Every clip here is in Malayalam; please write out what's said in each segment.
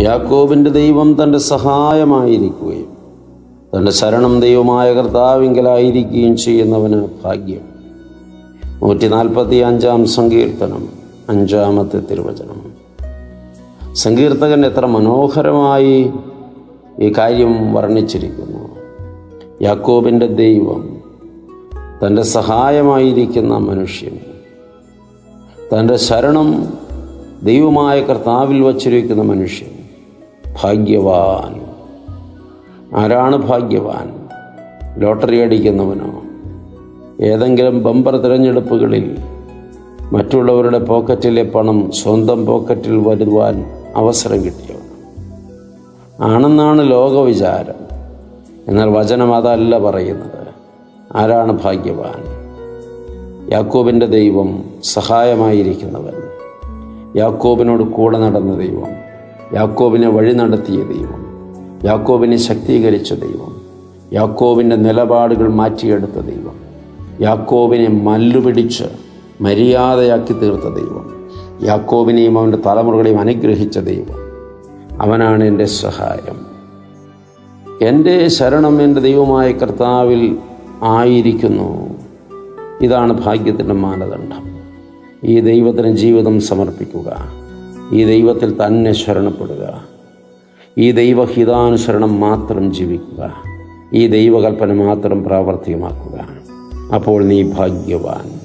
യാക്കോബിന്റെ ദൈവം തന്റെ സഹായമായിരിക്കുകയും തന്റെ ശരണം ദൈവമായ കർത്താവിങ്കലായിരിക്കുകയും ചെയ്യുന്നവന് ഭാഗ്യം. നൂറ്റി നാൽപ്പത്തി അഞ്ചാം സങ്കീർത്തനം അഞ്ചാമത്തെ തിരുവചനം. സങ്കീർത്തകൻ എത്ര മനോഹരമായി ഈ കാര്യം വർണിച്ചിരിക്കുന്നു. യാക്കോബിന്റെ ദൈവം തന്റെ സഹായമായിരിക്കുന്ന മനുഷ്യൻ തന്റെ ശരണം ദൈവമായ കർത്താവിൽ വച്ചിരിക്കുന്ന മനുഷ്യൻ ഭാഗ്യവാൻ. ആരാണ് ഭാഗ്യവാൻ? ലോട്ടറി അടിക്കുന്നവനോ? ഏതെങ്കിലും ബമ്പർ തിരഞ്ഞെടുപ്പുകളിൽ മറ്റുള്ളവരുടെ പോക്കറ്റിലെ പണം സ്വന്തം പോക്കറ്റിൽ വരുവാൻ അവസരം കിട്ടിയവൻ ആണെന്നാണ് ലോകവിചാരം. എന്നാൽ വചനം അതല്ല പറയുന്നത്. ആരാണ് ഭാഗ്യവാൻ? യാക്കോബിന്റെ ദൈവം സഹായമായിരിക്കുന്നവൻ. യാക്കോബിനോട് കൂടെ നടന്ന ദൈവം. യാക്കോബിനെ വഴി നടത്തിയ ദൈവം. യാക്കോബിനെ ശക്തീകരിച്ച ദൈവം. യാക്കോബിന്റെ നിലപാടുകൾ മാറ്റിയെടുത്ത ദൈവം. യാക്കോബിനെ മല്ലുപിടിച്ച് മര്യാദയാക്കി തീർത്ത ദൈവം. യാക്കോബിനെയും അവന്റെ തലമുറകളെയും അനുഗ്രഹിച്ച ദൈവം. അവനാണ് എന്റെ സഹായം. എന്റെ ശരണം എന്റെ ദൈവമായ കർത്താവിൽ ആയിരിക്കുന്നു. ഇതാണ് ഭാഗ്യത്തിന്റെ മാനദണ്ഡം. ഈ ദൈവത്തിന് ജീവിതം സമർപ്പിക്കുക. ഈ ദൈവത്തിൽ തന്നെ ശരണപ്പെടുക. ഈ ദൈവഹിതാനുസരണം മാത്രം ജീവിക്കുക. ഈ ദൈവകൽപ്പന മാത്രം പ്രാവർത്തികമാക്കുക. അപ്പോൾ നീ ഭാഗ്യവാൻ.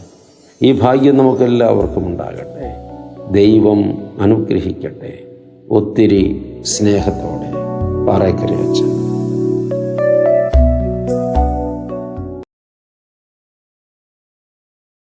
ഈ ഭാഗ്യം നമുക്കെല്ലാവർക്കും ഉണ്ടാകട്ടെ. ദൈവം അനുഗ്രഹിക്കട്ടെ. ഒത്തിരി സ്നേഹത്തോടെ പാറയ്ക്കര വെച്ച്